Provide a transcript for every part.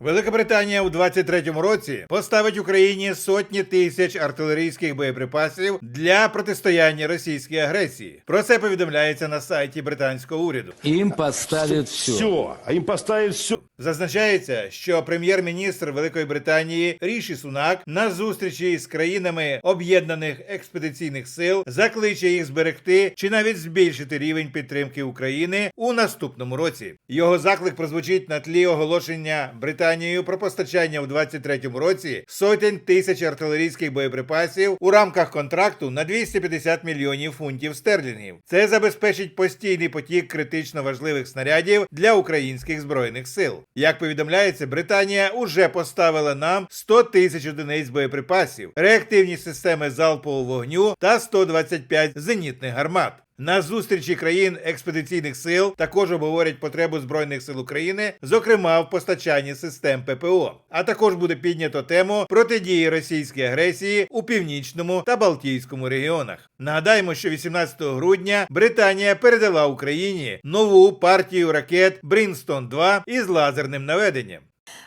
Велика Британія у 23-му році поставить Україні сотні тисяч артилерійських боєприпасів для протистояння російській агресії. Про це повідомляється на сайті британського уряду. Им поставят все. Все, а им поставить все. Зазначається, що прем'єр-міністр Великої Британії Ріші Сунак на зустрічі з країнами об'єднаних експедиційних сил закличе їх зберегти чи навіть збільшити рівень підтримки України у наступному році. Його заклик прозвучить на тлі оголошення Британією про постачання у 23-му році сотень тисяч артилерійських боєприпасів у рамках контракту на 250 мільйонів фунтів стерлінгів. Це забезпечить постійний потік критично важливих снарядів для українських збройних сил. Як повідомляється, Британія уже поставила нам 100 тисяч одиниць боєприпасів, реактивні системи залпового вогню та 125 зенітних гармат. На зустрічі країн експедиційних сил також обговорять потребу збройних сил України, зокрема в постачанні систем ППО. А також буде піднято тему протидії російській агресії у північному та Балтійському регіонах. Нагадаємо, що 18 грудня Британія передала Україні нову партію ракет Брінстон 2 із лазерним наведенням.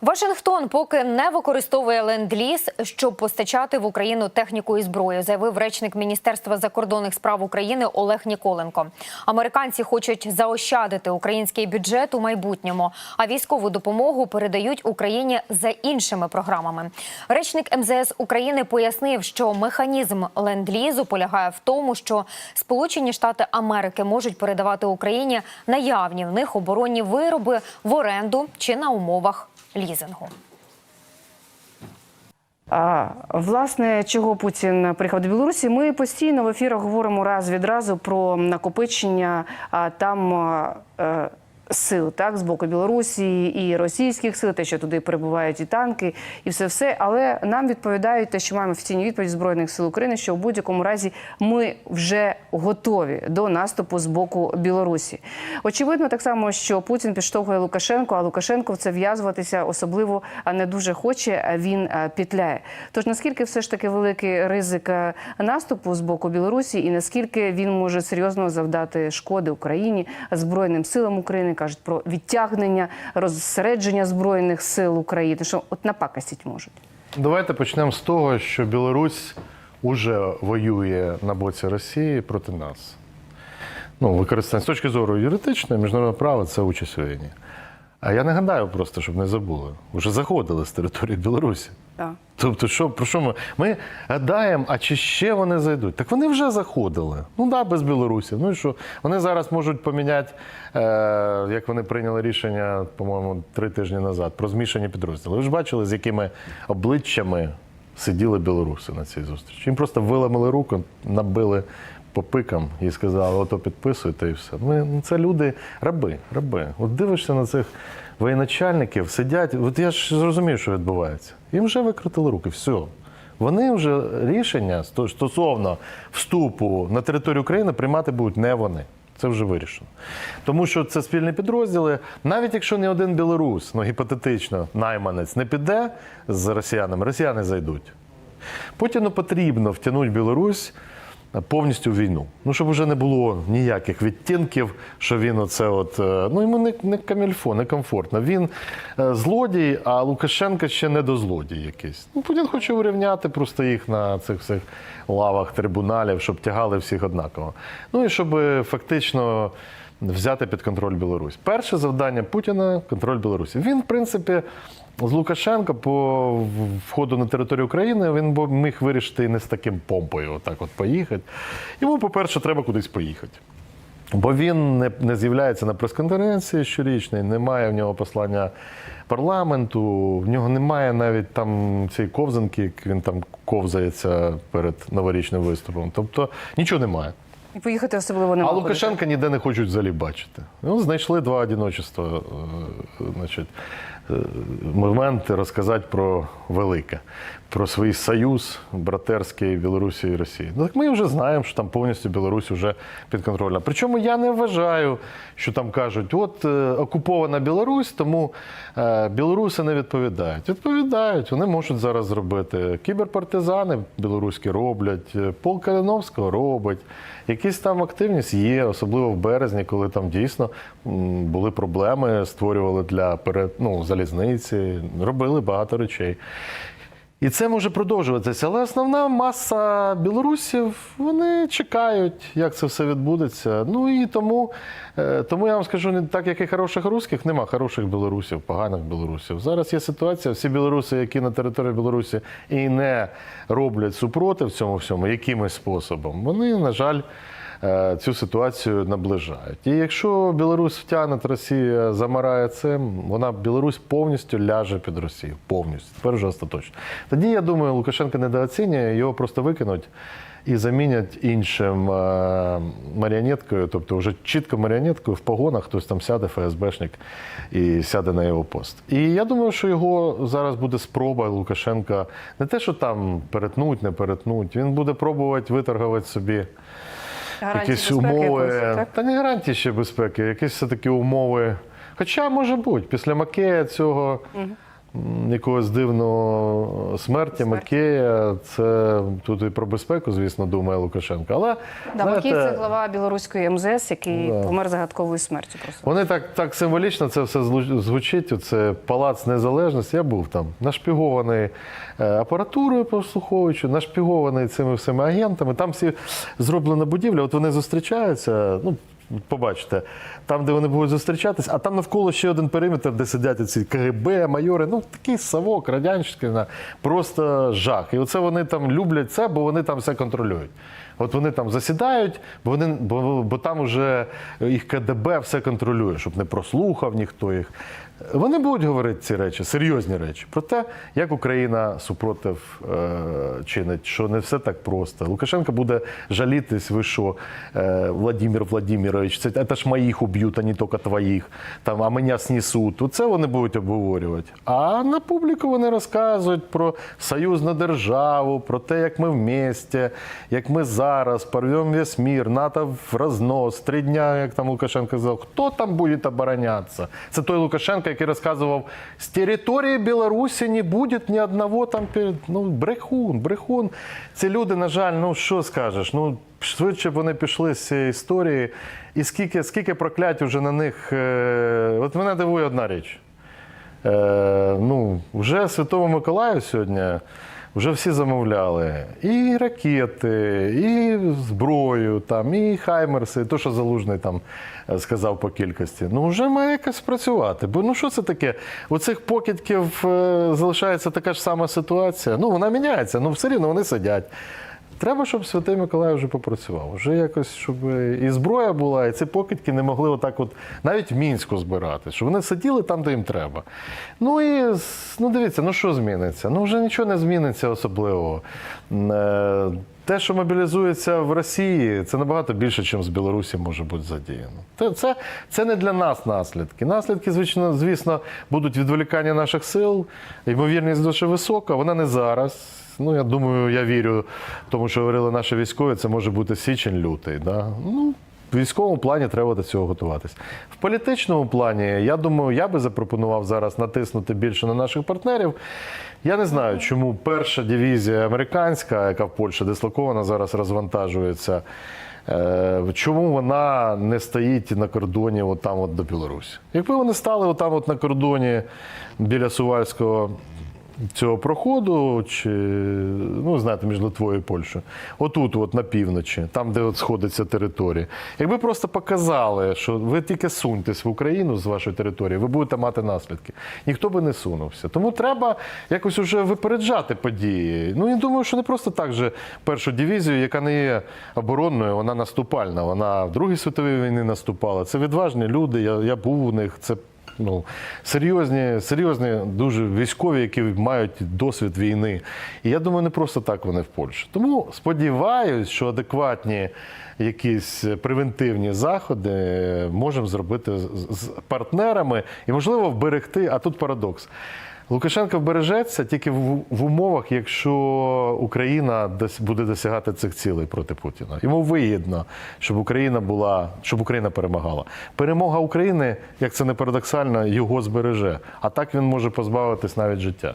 Вашингтон поки не використовує ленд-ліз, щоб постачати в Україну техніку і зброю, заявив речник Міністерства закордонних справ України Олег Ніколенко. Американці хочуть заощадити український бюджет у майбутньому, а військову допомогу передають Україні за іншими програмами. Речник МЗС України пояснив, що механізм ленд-лізу полягає в тому, що Сполучені Штати Америки можуть передавати Україні наявні в них оборонні вироби в оренду чи на умовах лізингу. Власне, чого Путін приїхав до Білорусі? Ми постійно в ефірах говоримо раз відразу про накопичення а, там. е, Сил так з боку Білорусі і російських сил, те, що туди перебувають і танки, і все все. Але нам відповідають те, що маємо офіційні відповіді збройних сил України, що в будь-якому разі ми вже готові до наступу з боку Білорусі. Очевидно, так само, що Путін підштовхує Лукашенко, а Лукашенко в це в'язуватися особливо а не дуже хоче. Він а, петляє. Тож наскільки все ж таки великий ризик наступу з боку Білорусі, і наскільки він може серйозно завдати шкоди Україні збройним силам України, кажуть про відтягнення, розсередження збройних сил України, що от напакостіть можуть. Давайте почнемо з того, що Білорусь уже воює на боці Росії проти нас. Ну, використання з точки зору юридичної, міжнародного права це участь у війні. А я нагадаю просто, щоб не забули, вже заходили з території Білорусі. Так. Тобто, що про що ми? Ми гадаємо, а чи ще вони зайдуть? Так вони вже заходили. Ну да, без Білорусі. Ну і що? Вони зараз можуть поміняти, е, як вони прийняли рішення, по-моєму, три тижні назад про змішані підрозділи. Ви ж бачили, з якими обличчями сиділи білоруси на цій зустрічі. Їм просто виламали руку, набили по пикам і сказали, ото підписуйте і все. Ми, ну, це люди, раби, раби. От дивишся на цих воєначальників, сидять. От я ж зрозумів, що відбувається. Їм вже викрутили руки, все. Вони вже рішення стосовно вступу на територію України приймати будуть не вони. Це вже вирішено. Тому що це спільні підрозділи. Навіть якщо не один білорус, ну гіпотетично, найманець не піде з росіянами, росіяни зайдуть. Путіну потрібно втягнути Білорусь повністю війну. Ну, щоб вже не було ніяких відтінків, що він оце от. е, Ну йому не, не камільфо, не комфортно. Він е, злодій, а Лукашенко ще не до злодій якийсь. Ну, Путін хоче урівняти просто їх на цих всіх лавах трибуналів, щоб тягали всіх однаково. Ну і щоб е, фактично. Взяти під контроль Білорусь. Перше завдання Путіна контроль Білорусі. Він, в принципі, з Лукашенка по входу на територію України він міг вирішити не з таким помпою, отак от поїхати. Йому, по-перше, треба кудись поїхати. Бо він не, не з'являється на прес-конференції щорічної, немає в нього послання парламенту, в нього немає навіть там цієї ковзанки, як він там ковзається перед новорічним виступом. Тобто нічого немає. І поїхати особливо не А Лукашенка ніде не хочуть взагалі бачити. Ну, знайшли два одиночества, е, значить, е, моменти розказати про велике. Про свій союз братерський Білорусі і Росії. Ну так ми вже знаємо, що там повністю Білорусь вже підконтрольна. Причому я не вважаю, що там кажуть, от е, окупована Білорусь, тому е, білоруси не відповідають. Відповідають, вони можуть зараз зробити. Кіберпартизани білоруські роблять, е, полк Калиновського робить. Якісь там активність є, особливо в березні, коли там дійсно були проблеми, створювали для пере- ну, залізниці, робили багато речей. І це може продовжуватися. Але основна маса білорусів вони чекають, як це все відбудеться. Ну і тому, е, тому я вам скажу, не так як і хороших русських, нема хороших білорусів, поганих білорусів. Зараз є ситуація, всі білоруси, які на території Білорусі і не роблять супротив цьому всьому, якимось способом, вони, на жаль, цю ситуацію наближають. І якщо Білорусь втягне, Росія замарає цим, вона Білорусь повністю ляже під Росію. Повністю. Тепер вже остаточно. Тоді я думаю, Лукашенко недооцінює, його просто викинуть. І замінять іншим е, маріонеткою, тобто вже чітко маріонеткою в погонах, хтось там сяде, ФСБшник, і сяде на його пост. І я думаю, що його зараз буде спроба Лукашенка не те, що там перетнуть, не перетнуть. Він буде пробувати виторгувати собі Гарантії якісь безпеки умови. так? Та не гарантії ще безпеки, якісь все-таки умови. Хоча може бути, після Макея цього м, якогось дивного смерті. Макея, це тут і про безпеку, звісно, думає Лукашенко. Але Да, знаєте, Макій це глава білоруської МЗС, який Да. помер загадковою смертю. Просто вони так, так символічно це все звучить. Це палац незалежності. Я був там нашпігований е, апаратурою прослуховуючи, нашпігований цими всіми агентами. Там всі зроблена будівля. От вони зустрічаються. Ну, побачите, там, де вони будуть зустрічатись, а там навколо ще один периметр, де сидять ці КГБ, майори. Ну такий совок, радянщина, просто жах. І оце вони там люблять це, бо вони там все контролюють. От вони там засідають, бо вони бо, бо там вже їх КДБ все контролює, щоб не прослухав ніхто їх. Вони будуть говорити ці речі, серйозні речі, про те, як Україна супротив е, чинить, що не все так просто. Лукашенко буде жалітись, ви що, е, Владимир Владимирович, це, це ж моїх уб'ють, а не тільки твоїх, там, а мене снесуть. Оце вони будуть обговорювати. А на публіку вони розказують про союзну державу, про те, як ми вместе, як ми зараз порвемо весь мір, НАТО в рознос, три дня, як там Лукашенко казав, хто там буде оборонятися? Це той Лукашенко, який розказував, з території Білорусі не буде ні одного там перед... ну, брехун, брехун. Ці люди, на жаль, ну що скажеш? Ну, швидше б вони пішли з цієї історії. І скільки, скільки проклять вже на них. Е... От мене дивує одна річ. Е, ну, вже Святому Миколаю сьогодні вже всі замовляли і ракети, і зброю, там, і хаймерси, і то, що залужний там е, сказав по кількості. Ну, вже має якось працювати. Бо ну що це таке? У цих покидьків е, залишається така ж сама ситуація. Ну, вона міняється, ну все рівно вони сидять. Треба, щоб Святий Миколай вже попрацював. Вже якось, щоб і зброя була, і ці покидьки не могли отак, от навіть в мінську збирати, щоб вони сиділи там, де їм треба. Ну і ну дивіться, ну що зміниться? Ну вже нічого не зміниться особливо. Те, що мобілізується в Росії, це набагато більше, ніж з Білорусі може бути задіяно. Це, це не для нас наслідки. Наслідки, звичайно, звісно, будуть відволікання наших сил. Ймовірність дуже висока, вона не зараз. Ну, я думаю, я вірю, тому що говорили наші військові, це може бути січень-лютий. Да? Ну, в військовому плані треба до цього готуватись. В політичному плані, я думаю, я би запропонував зараз натиснути більше на наших партнерів. Я не знаю, чому перша дивізія американська, яка в Польщі дислокована, зараз розвантажується. Е, Чому вона не стоїть на кордоні от там от до Білорусі? Якби вони стали от там от на кордоні біля Сувальського цього проходу, чи ну знаєте, між Литвою і Польщею, отут, от на півночі, там, де от сходиться територія. Якби просто показали, що ви тільки суньтесь в Україну з вашої території, ви будете мати наслідки. Ніхто би не сунувся. Тому треба якось уже випереджати події. Ну я думаю, що не просто так же першу дивізію, яка не є оборонною, вона наступальна. Вона в Другій світовій війні наступала. Це відважні люди. Я, я був у них. Це ну, серйозні, серйозні, дуже військові, які мають досвід війни. І я думаю, не просто так вони в Польщі. Тому сподіваюся, що адекватні якісь превентивні заходи можемо зробити з партнерами і, можливо, вберегти. А тут парадокс. Лукашенко вбережеться тільки в, в умовах, якщо Україна дос- буде досягати цих цілей проти Путіна. Йому вигідно, щоб Україна була, щоб Україна перемагала. Перемога України, як це не парадоксально, його збереже. А так він може позбавитись навіть життя.